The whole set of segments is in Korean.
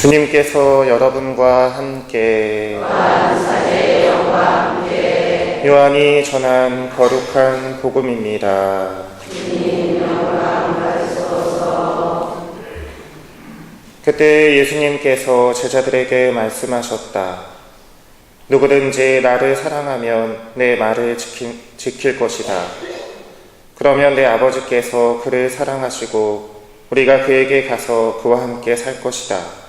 주님께서 여러분과 함께 요한이 전한 거룩한 복음입니다. 그때 예수님께서 제자들에게 말씀하셨다. 누구든지 나를 사랑하면 내 말을 지킬, 지킬 것이다. 그러면 내 아버지께서 그를 사랑하시고 우리가 그에게 가서 그와 함께 살 것이다.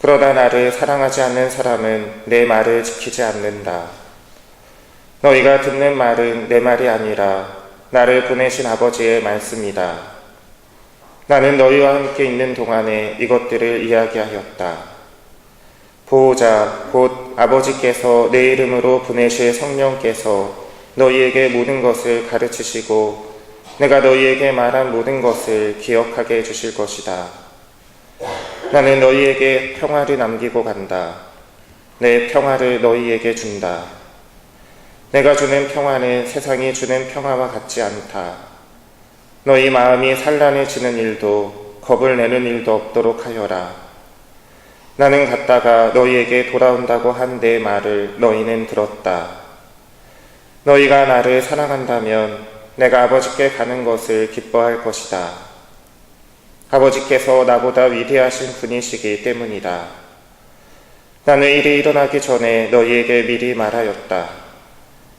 그러나 나를 사랑하지 않는 사람은 내 말을 지키지 않는다. 너희가 듣는 말은 내 말이 아니라 나를 보내신 아버지의 말씀이다. 나는 너희와 함께 있는 동안에 이것들을 이야기하였다. 보호자, 곧 아버지께서 내 이름으로 보내실 성령께서 너희에게 모든 것을 가르치시고 내가 너희에게 말한 모든 것을 기억하게 해주실 것이다. 나는 너희에게 평화를 남기고 간다. 내 평화를 너희에게 준다. 내가 주는 평화는 세상이 주는 평화와 같지 않다. 너희 마음이 산란해지는 일도 겁을 내는 일도 없도록 하여라. 나는 갔다가 너희에게 돌아온다고 한 내 말을 너희는 들었다. 너희가 나를 사랑한다면 내가 아버지께 가는 것을 기뻐할 것이다. 아버지께서 나보다 위대하신 분이시기 때문이다. 나는 일이 일어나기 전에 너희에게 미리 말하였다.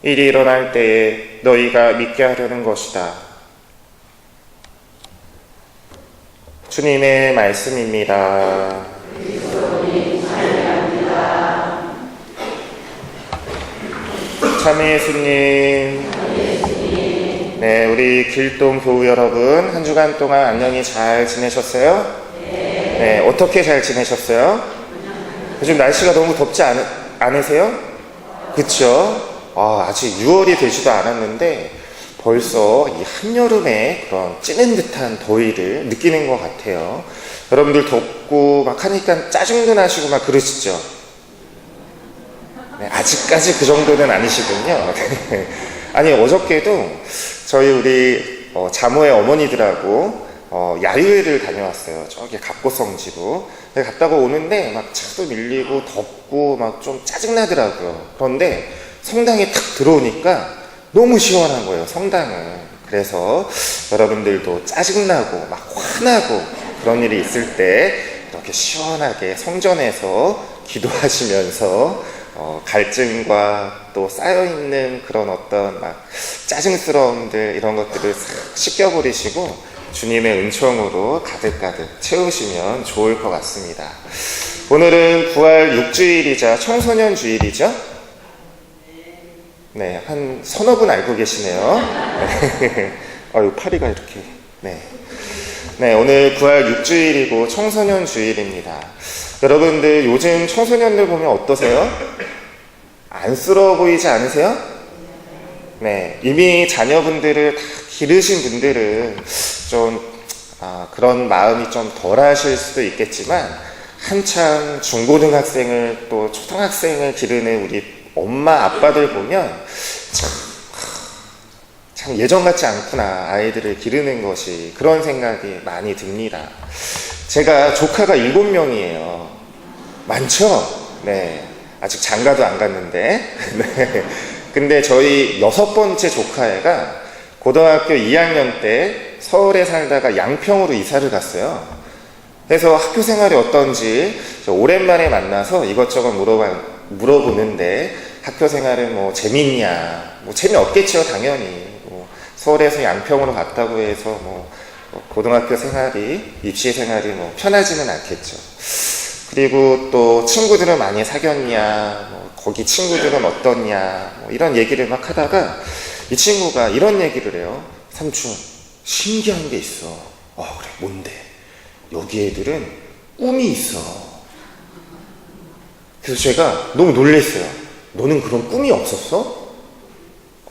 일이 일어날 때에 너희가 믿게 하려는 것이다. 주님의 말씀입니다. 참회 예수님. 네, 우리 길동 교우 여러분, 한 주간 동안 안녕히 잘 지내셨어요? 네, 어떻게 잘 지내셨어요? 요즘 날씨가 너무 덥지 않, 않으세요? 그쵸? 아, 아직 6월이 되지도 않았는데, 벌써 이 한여름에 그런 찌는 듯한 더위를 느끼는 것 같아요. 여러분들 덥고 막 하니까 짜증도 나시고 막 그러시죠? 네, 아직까지 그 정도는 아니시군요. 아니, 어저께도 저희 우리 어, 자모의 어머니들하고 어, 야유회를 다녀왔어요. 저기 갑고성지로. 네, 갔다가 오는데 막 차도 밀리고 덥고 막 좀 짜증나더라고요. 그런데 성당에 탁 들어오니까 너무 시원한 거예요, 성당은. 그래서 여러분들도 짜증나고 막 화나고 그런 일이 있을 때 이렇게 시원하게 성전에서 기도하시면서 어, 갈증과 또 쌓여있는 그런 어떤 막 짜증스러움들 이런 것들을 싹 씻겨버리시고 주님의 은총으로 가득가득 채우시면 좋을 것 같습니다. 오늘은 부활 6주일이자 청소년 주일이죠? 네, 한 서너 분 알고 계시네요. 네. 아유, 파리가 이렇게. 네. 네, 오늘 부활 6주일이고 청소년 주일입니다. 여러분들 요즘 청소년들 보면 어떠세요? 안쓰러워 보이지 않으세요? 네, 이미 자녀분들을 다 기르신 분들은 좀 아, 그런 마음이 좀 덜 하실 수도 있겠지만 한참 중고등학생을 또 초등학생을 기르는 우리 엄마 아빠들 보면 참, 참 예전 같지 않구나 아이들을 기르는 것이 그런 생각이 많이 듭니다. 제가 조카가 일곱 명이에요. 많죠? 네. 아직 장가도 안 갔는데. 네. 근데 저희 여섯 번째 조카애가 고등학교 2학년 때 서울에 살다가 양평으로 이사를 갔어요. 그래서 학교 생활이 어떤지 오랜만에 만나서 이것저것 물어봐, 물어보는데 학교 생활은 뭐 재밌냐? 뭐 재미없겠죠, 당연히. 뭐 서울에서 양평으로 갔다고 해서 뭐 고등학교 생활이, 입시 생활이 뭐 편하지는 않겠죠. 그리고 또 친구들은 많이 사귀었냐, 뭐 거기 친구들은 어떻냐, 뭐 이런 얘기를 막 하다가 이 친구가 이런 얘기를 해요. 삼촌, 신기한 게 있어. 어, 그래, 뭔데? 여기 애들은 꿈이 있어. 그래서 제가 너무 놀랬어요. 너는 그런 꿈이 없었어?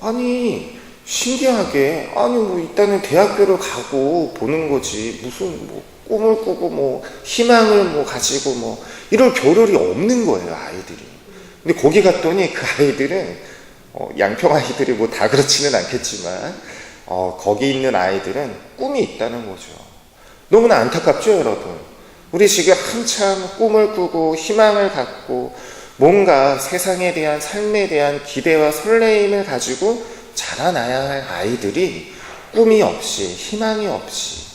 아니, 신기하게, 아니, 뭐, 일단은 대학교를 가고 보는 거지. 무슨, 뭐, 꿈을 꾸고, 뭐, 희망을 뭐, 가지고, 뭐, 이럴 겨를이 없는 거예요, 아이들이. 근데 거기 갔더니 그 아이들은, 어, 양평 아이들이 뭐 다 그렇지는 않겠지만, 어, 거기 있는 아이들은 꿈이 있다는 거죠. 너무나 안타깝죠, 여러분? 우리 지금 한참 꿈을 꾸고 희망을 갖고 뭔가 세상에 대한 삶에 대한 기대와 설레임을 가지고 자라나야 할 아이들이 꿈이 없이 희망이 없이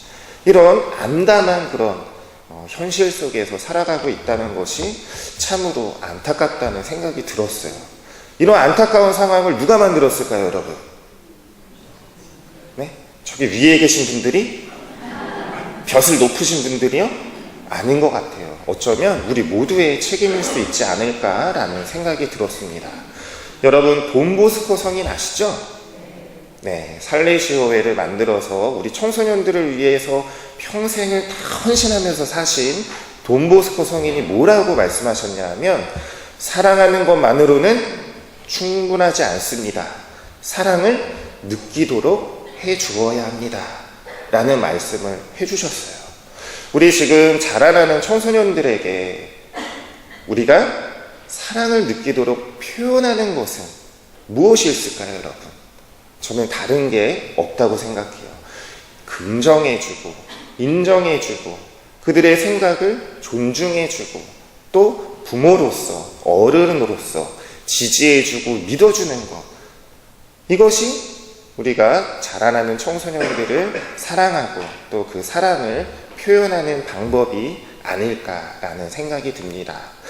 이런 암담한 그런 어, 현실 속에서 살아가고 있다는 것이 참으로 안타깝다는 생각이 들었어요. 이런 안타까운 상황을 누가 만들었을까요, 여러분? 네? 저기 위에 계신 분들이? 벼슬 높으신 분들이요? 아닌 것 같아요. 어쩌면 우리 모두의 책임일 수 있지 않을까라는 생각이 들었습니다. 여러분, 돈보스코 성인 아시죠? 네, 살레시오회를 만들어서 우리 청소년들을 위해서 평생을 다 헌신하면서 사신 돈보스코 성인이 뭐라고 말씀하셨냐면 사랑하는 것만으로는 충분하지 않습니다. 사랑을 느끼도록 해 주어야 합니다. 라는 말씀을 해 주셨어요. 우리 지금 자라나는 청소년들에게 우리가 사랑을 느끼도록 표현하는 것은 무엇이 있을까요, 여러분? 저는 다른 게 없다고 생각해요. 긍정해주고, 인정해주고, 그들의 생각을 존중해주고, 또 부모로서, 어른으로서 지지해주고 믿어주는 것. 이것이 우리가 자라나는 청소년들을 사랑하고 또 그 사랑을 표현하는 방법이 아닐까라는 생각이 듭니다.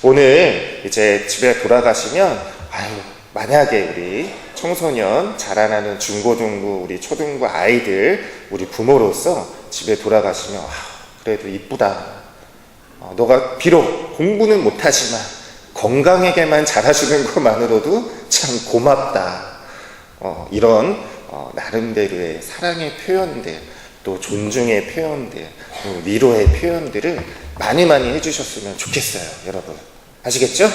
오늘 이제 집에 돌아가시면, 아유, 만약에 우리 청소년, 자라나는 중고등부, 우리 초등부 아이들, 우리 부모로서 집에 돌아가시면, 아, 그래도 이쁘다. 어, 너가 비록 공부는 못하지만 건강하게만 잘하시는 것만으로도 참 고맙다. 어, 이런 어, 나름대로의 사랑의 표현들, 또 존중의 표현들, 또 위로의 표현들을 많이 많이 해주셨으면 좋겠어요, 여러분. 아시겠죠?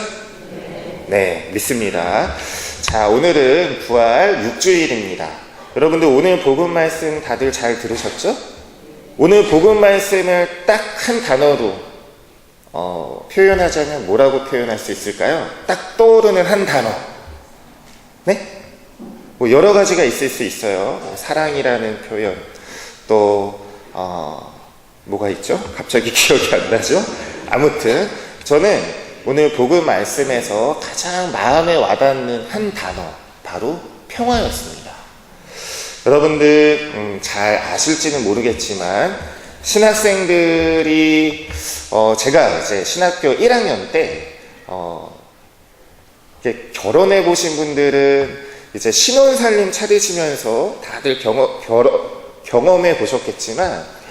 네, 믿습니다. 자, 오늘은 부활 6주일입니다. 여러분들 오늘 복음 말씀 다들 잘 들으셨죠? 오늘 복음 말씀을 딱 한 단어로 어, 표현하자면 뭐라고 표현할 수 있을까요? 딱 떠오르는 한 단어. 네? 뭐 여러 가지가 있을 수 있어요. 뭐 사랑이라는 표현, 또 어, 뭐가 있죠? 갑자기 기억이 안 나죠? 아무튼 저는 오늘 복음 말씀에서 가장 마음에 와닿는 한 단어, 바로 평화였습니다. 여러분들 음, 잘 아실지는 모르겠지만 신학생들이 어, 제가 이제 신학교 1학년 때 어, 결혼해 보신 분들은 이제 신혼 살림 차리시면서 다들 경험, 경험해 보셨겠지만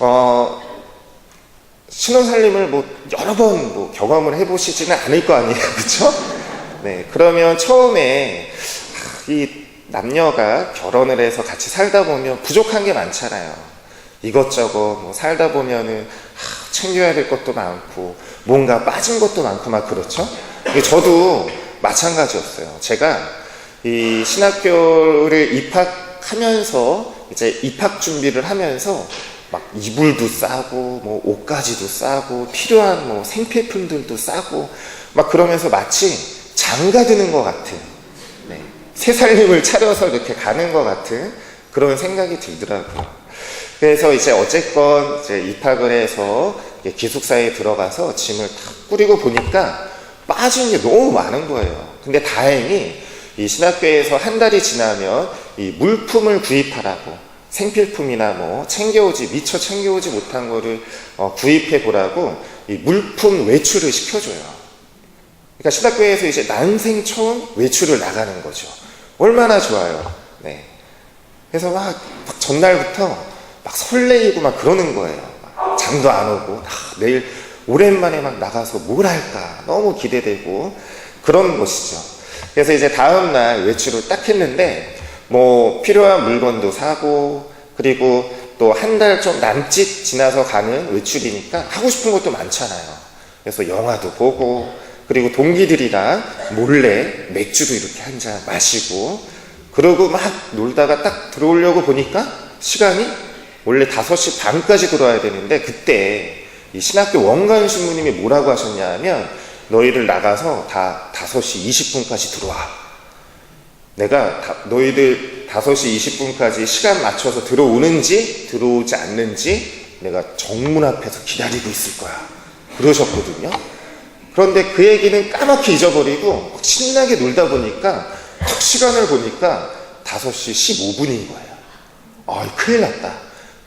어, 신혼살림을 뭐 여러 번 뭐 경험을 해보시지는 않을 거 아니에요, 그렇죠? 네, 그러면 처음에 이 남녀가 결혼을 해서 같이 살다 보면 부족한 게 많잖아요. 이것저것 뭐 살다 보면은 챙겨야 될 것도 많고 뭔가 빠진 것도 많고 막 그렇죠. 저도 마찬가지였어요. 제가 이 신학교를 입학하면서 이제 입학 준비를 하면서 막 이불도 싸고 뭐 옷가지도 싸고 필요한 뭐 생필품들도 싸고 막 그러면서 마치 장가 드는 것 같은 네. 새 살림을 차려서 이렇게 가는 것 같은 그런 생각이 들더라고요. 그래서 이제 어쨌건 이제 입학을 해서 기숙사에 들어가서 짐을 다 꾸리고 보니까 빠진 게 너무 많은 거예요. 근데 다행히 이 신학교에서 한 달이 지나면 이 물품을 구입하라고 생필품이나 뭐 챙겨오지 미처 챙겨오지 못한 거를 어, 구입해 보라고 이 물품 외출을 시켜줘요. 그러니까 신학교에서 이제 난생 처음 외출을 나가는 거죠. 얼마나 좋아요. 네. 그래서 막, 막 전날부터 막 설레이고 막 그러는 거예요. 막 잠도 안 오고 아, 내일 오랜만에 막 나가서 뭘 할까 너무 기대되고 그런 것이죠. 그래서 이제 다음 날 외출을 딱 했는데 뭐 필요한 물건도 사고 그리고 또 한 달 좀 남짓 지나서 가는 외출이니까 하고 싶은 것도 많잖아요. 그래서 영화도 보고 그리고 동기들이랑 몰래 맥주도 이렇게 한 잔 마시고 그러고 막 놀다가 딱 들어오려고 보니까 시간이 원래 5시 반까지 들어와야 되는데 그때 이 신학교 원관 신부님이 뭐라고 하셨냐 하면 너희들 나가서 다 5시 20분까지 들어와. 내가 다, 너희들 5시 20분까지 시간 맞춰서 들어오는지 들어오지 않는지 내가 정문 앞에서 기다리고 있을 거야. 그러셨거든요. 그런데 그 얘기는 까맣게 잊어버리고 신나게 놀다 보니까 탁 시간을 보니까 5시 15분인 거예요. 아, 큰일 났다.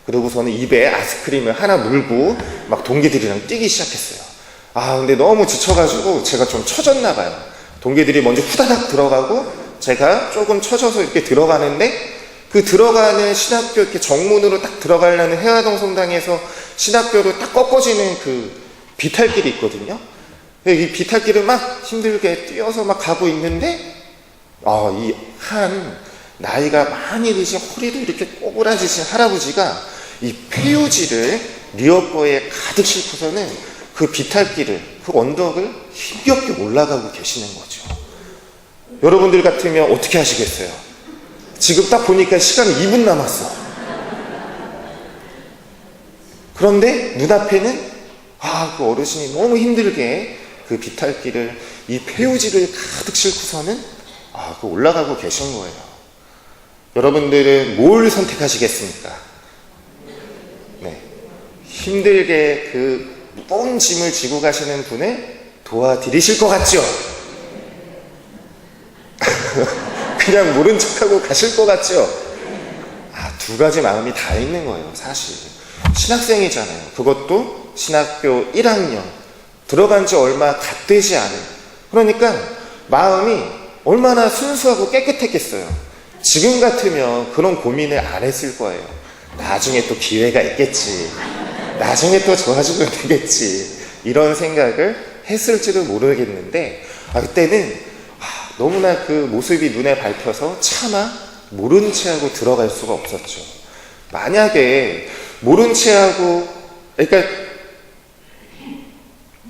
그러고서는 입에 아이스크림을 하나 물고 막 동기들이랑 뛰기 시작했어요. 아, 근데 너무 지쳐가지고 제가 좀 처졌나 봐요. 동기들이 먼저 후다닥 들어가고 제가 조금 처져서 이렇게 들어가는데 그 들어가는 신학교 이렇게 정문으로 딱 들어가려는 해화동 성당에서 신학교로 딱 꺾어지는 그 비탈길이 있거든요. 이 비탈길을 막 힘들게 뛰어서 막 가고 있는데 아, 이한 나이가 많이 드신 허리도 이렇게 꼬부라지신 할아버지가 이 폐유지를 리어거에 가득 싣고서는 그 비탈길을, 그 언덕을 힘겹게 올라가고 계시는 거죠. 여러분들 같으면 어떻게 하시겠어요? 지금 딱 보니까 시간이 2분 남았어. 그런데 눈앞에는 아, 그 어르신이 너무 힘들게 그 비탈길을 이 폐유지를 가득 싣고서는 아, 그 올라가고 계신 거예요. 여러분들은 뭘 선택하시겠습니까? 네. 힘들게 그 무거운 짐을 지고 가시는 분을 도와드리실 것 같죠? 그냥 모른 척하고 가실 것 같죠? 아, 두 가지 마음이 다 있는 거예요, 사실. 신학생이잖아요. 그것도 신학교 1학년. 들어간 지 얼마 갓 되지 않은. 그러니까 마음이 얼마나 순수하고 깨끗했겠어요. 지금 같으면 그런 고민을 안 했을 거예요. 나중에 또 기회가 있겠지. 나중에 또 좋아지면 되겠지. 이런 생각을 했을지도 모르겠는데, 아, 그때는 아, 너무나 그 모습이 눈에 밟혀서 차마 모른 채 하고 들어갈 수가 없었죠. 만약에 모른 채 하고, 그러니까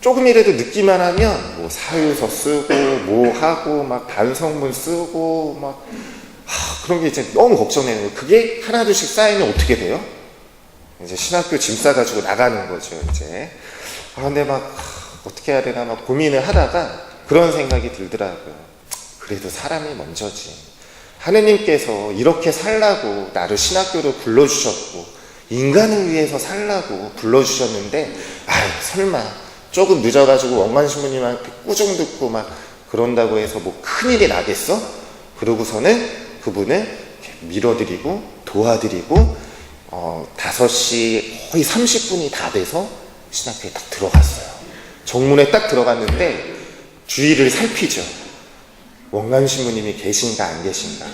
조금이라도 늦기만 하면 뭐 사유서 쓰고 뭐 하고 막 반성문 쓰고 막 하, 그런 게 이제 너무 걱정되는 거예요. 그게 하나둘씩 쌓이면 어떻게 돼요? 이제 신학교 짐 싸가지고 나가는 거죠, 이제. 아, 근데 막 하, 어떻게 해야 되나 막 고민을 하다가 그런 생각이 들더라고요. 그래도 사람이 먼저지. 하느님께서 이렇게 살라고 나를 신학교로 불러주셨고 인간을 위해서 살라고 불러주셨는데 아 설마 조금 늦어가지고 원관 신부님한테 꾸중 듣고 막 그런다고 해서 뭐 큰일이 나겠어? 그러고서는 그분을 밀어드리고 도와드리고 어, 5시 거의 30분이 다 돼서 신학교에 딱 들어갔어요. 정문에 딱 들어갔는데 주위를 살피죠. 원감 신부님이 계신가 안 계신가.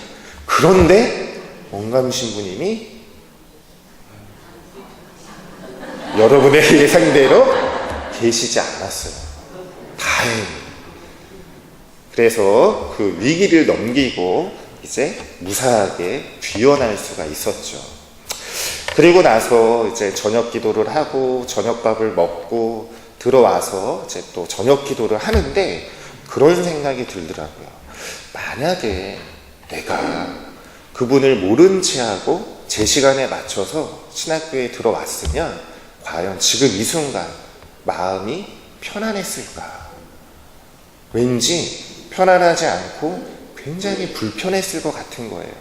그런데 원감 신부님이 여러분의 예상대로 계시지 않았어요. 다행히. 그래서 그 위기를 넘기고 이제 무사하게 귀환할 수가 있었죠. 그리고 나서 이제 저녁 기도를 하고 저녁밥을 먹고 들어와서 이제 또 저녁 기도를 하는데 그런 생각이 들더라고요. 만약에 내가 그분을 모른 채 하고 제 시간에 맞춰서 신학교에 들어왔으면 과연 지금 이 순간 마음이 편안했을까? 왠지 편안하지 않고 굉장히 불편했을 것 같은 거예요.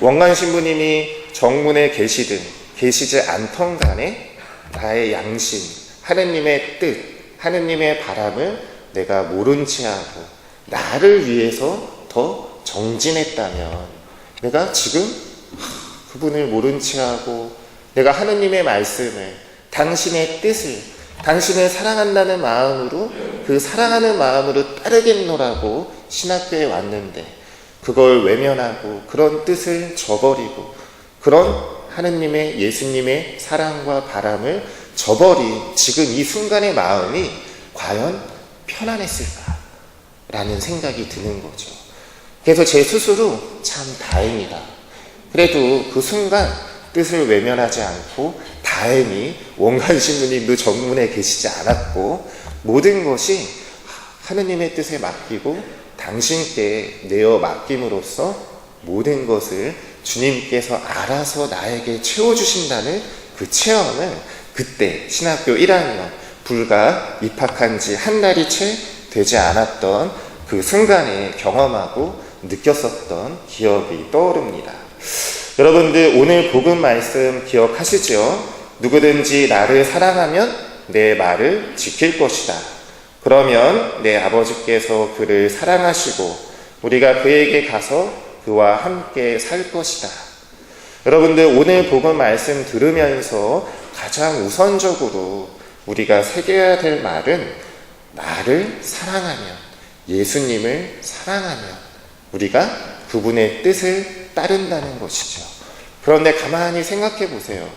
원간 신부님이 정문에 계시든 계시지 않던 간에 나의 양심, 하느님의 뜻, 하느님의 바람을 내가 모른 채 하고 나를 위해서 더 정진했다면 내가 지금 그분을 모른 채 하고 내가 하느님의 말씀을 당신의 뜻을 당신을 사랑한다는 마음으로 그 사랑하는 마음으로 따르겠노라고 신학교에 왔는데 그걸 외면하고 그런 뜻을 저버리고 그런 하느님의 예수님의 사랑과 바람을 저버린 지금 이 순간의 마음이 과연 편안했을까? 라는 생각이 드는 거죠. 그래서 제 스스로 참 다행이다. 그래도 그 순간 뜻을 외면하지 않고 다행히 원관 신부님도 정문에 계시지 않았고 모든 것이 하느님의 뜻에 맡기고 당신께 내어 맡김으로써 모든 것을 주님께서 알아서 나에게 채워주신다는 그 체험을 그때 신학교 1학년 불과 입학한 지 한 달이 채 되지 않았던 그 순간에 경험하고 느꼈었던 기억이 떠오릅니다. 여러분들 오늘 복음 말씀 기억하시죠? 누구든지 나를 사랑하면 내 말을 지킬 것이다. 그러면 내 아버지께서 그를 사랑하시고 우리가 그에게 가서 그와 함께 살 것이다. 여러분들 오늘 복음 말씀 들으면서 가장 우선적으로 우리가 새겨야 될 말은 나를 사랑하며 예수님을 사랑하며 우리가 그분의 뜻을 따른다는 것이죠. 그런데 가만히 생각해 보세요.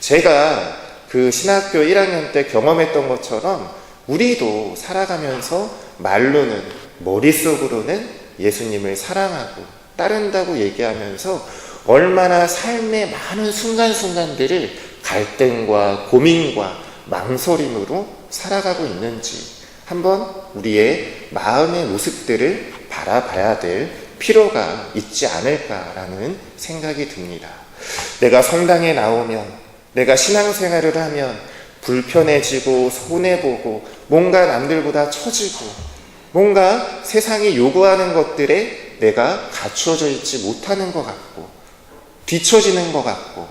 제가 그 신학교 1학년 때 경험했던 것처럼 우리도 살아가면서 말로는 머릿속으로는 예수님을 사랑하고 따른다고 얘기하면서 얼마나 삶의 많은 순간순간들을 갈등과 고민과 망설임으로 살아가고 있는지 한번 우리의 마음의 모습들을 바라봐야 될 필요가 있지 않을까라는 생각이 듭니다. 내가 성당에 나오면, 내가 신앙생활을 하면 불편해지고 손해보고 뭔가 남들보다 처지고 뭔가 세상이 요구하는 것들에 내가 갖추어져 있지 못하는 것 같고 뒤처지는 것 같고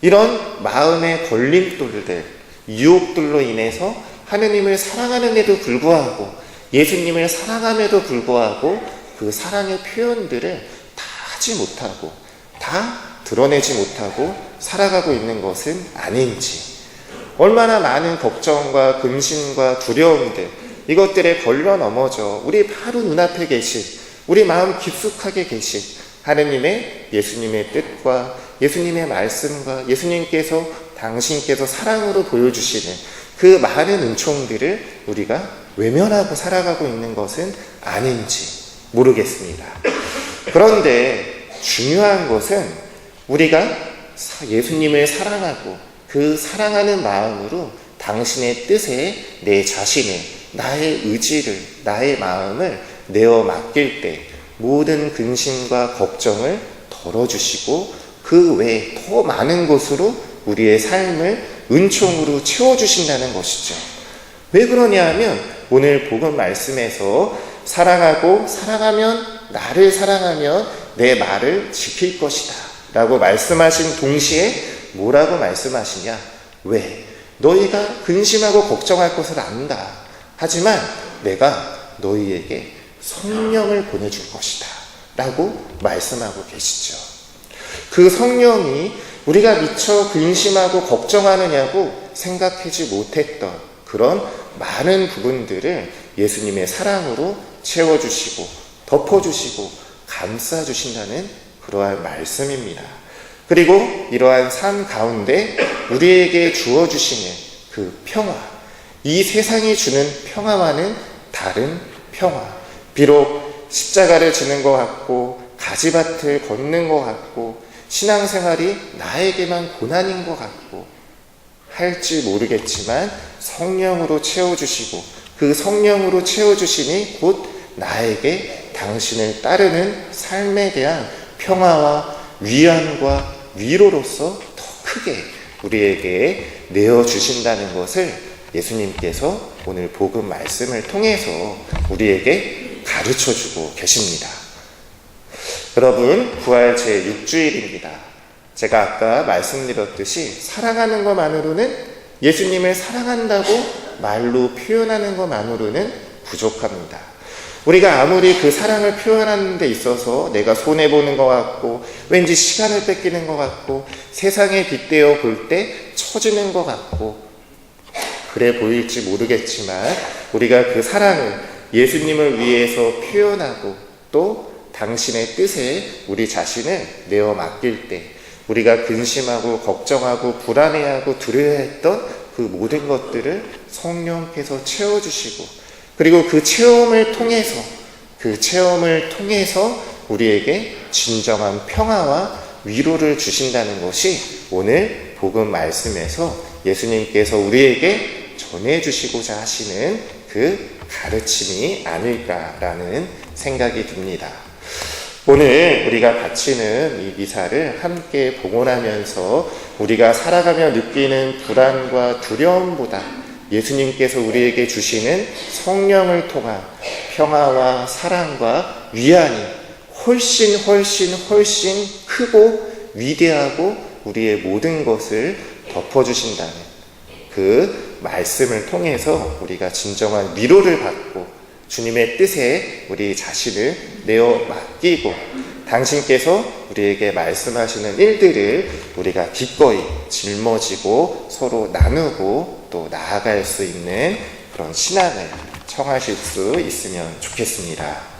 이런 마음의 걸림돌들, 유혹들로 인해서 하느님을 사랑하는데도 불구하고 예수님을 사랑함에도 불구하고 그 사랑의 표현들을 다 하지 못하고 다 드러내지 못하고 살아가고 있는 것은 아닌지 얼마나 많은 걱정과 근심과 두려움들 이것들에 걸려 넘어져 우리 바로 눈앞에 계신 우리 마음 깊숙하게 계신 하느님의 예수님의 뜻과 예수님의 말씀과 예수님께서 당신께서 사랑으로 보여주시는 그 많은 은총들을 우리가 외면하고 살아가고 있는 것은 아닌지 모르겠습니다. 그런데 중요한 것은 우리가 예수님을 사랑하고 그 사랑하는 마음으로 당신의 뜻에 내 자신을, 나의 의지를, 나의 마음을 내어 맡길 때 모든 근심과 걱정을 덜어주시고 그 외에 더 많은 것으로 우리의 삶을 은총으로 채워주신다는 것이죠. 왜 그러냐 하면 오늘 복음 말씀에서 사랑하고 사랑하면 나를 사랑하면 내 말을 지킬 것이다. 라고 말씀하신 동시에 뭐라고 말씀하시냐? 왜? 너희가 근심하고 걱정할 것을 안다. 하지만 내가 너희에게 성령을 보내줄 것이다. 라고 말씀하고 계시죠. 그 성령이 우리가 미처 근심하고 걱정하느냐고 생각하지 못했던 그런 많은 부분들을 예수님의 사랑으로 채워주시고 덮어주시고 감싸주신다는 그러한 말씀입니다. 그리고 이러한 삶 가운데 우리에게 주어주시는 그 평화, 이 세상이 주는 평화와는 다른 평화. 비록 십자가를 지는 것 같고, 가지밭을 걷는 것 같고, 신앙생활이 나에게만 고난인 것 같고, 할지 모르겠지만 성령으로 채워주시고, 그 성령으로 채워주시니 곧 나에게 당신을 따르는 삶에 대한 평화와 위안과 위로로서 더 크게 우리에게 내어주신다는 것을 예수님께서 오늘 복음 말씀을 통해서 우리에게 가르쳐 주고 계십니다. 여러분, 부활 제6주일입니다. 제가 아까 말씀드렸듯이 사랑하는 것만으로는 예수님을 사랑한다고 말로 표현하는 것만으로는 부족합니다. 우리가 아무리 그 사랑을 표현하는 데 있어서 내가 손해보는 것 같고 왠지 시간을 뺏기는 것 같고 세상에 빗대어 볼 때 처지는 것 같고 그래 보일지 모르겠지만 우리가 그 사랑을 예수님을 위해서 표현하고 또 당신의 뜻에 우리 자신을 내어 맡길 때 우리가 근심하고 걱정하고 불안해하고 두려워했던 그 모든 것들을 성령께서 채워주시고 그리고 그 체험을 통해서 그 체험을 통해서 우리에게 진정한 평화와 위로를 주신다는 것이 오늘 복음 말씀에서 예수님께서 우리에게 전해 주시고자 하시는 그 가르침이 아닐까라는 생각이 듭니다. 오늘 우리가 바치는 이 미사를 함께 봉헌하면서 우리가 살아가며 느끼는 불안과 두려움보다 예수님께서 우리에게 주시는 성령을 통한 평화와 사랑과 위안이 훨씬 훨씬 훨씬 크고 위대하고 우리의 모든 것을 덮어주신다는 그 말씀을 통해서 우리가 진정한 위로를 받고 주님의 뜻에 우리 자신을 내어 맡기고 당신께서 우리에게 말씀하시는 일들을 우리가 기꺼이 짊어지고 서로 나누고 또 나아갈 수 있는 그런 신앙을 청하실 수 있으면 좋겠습니다.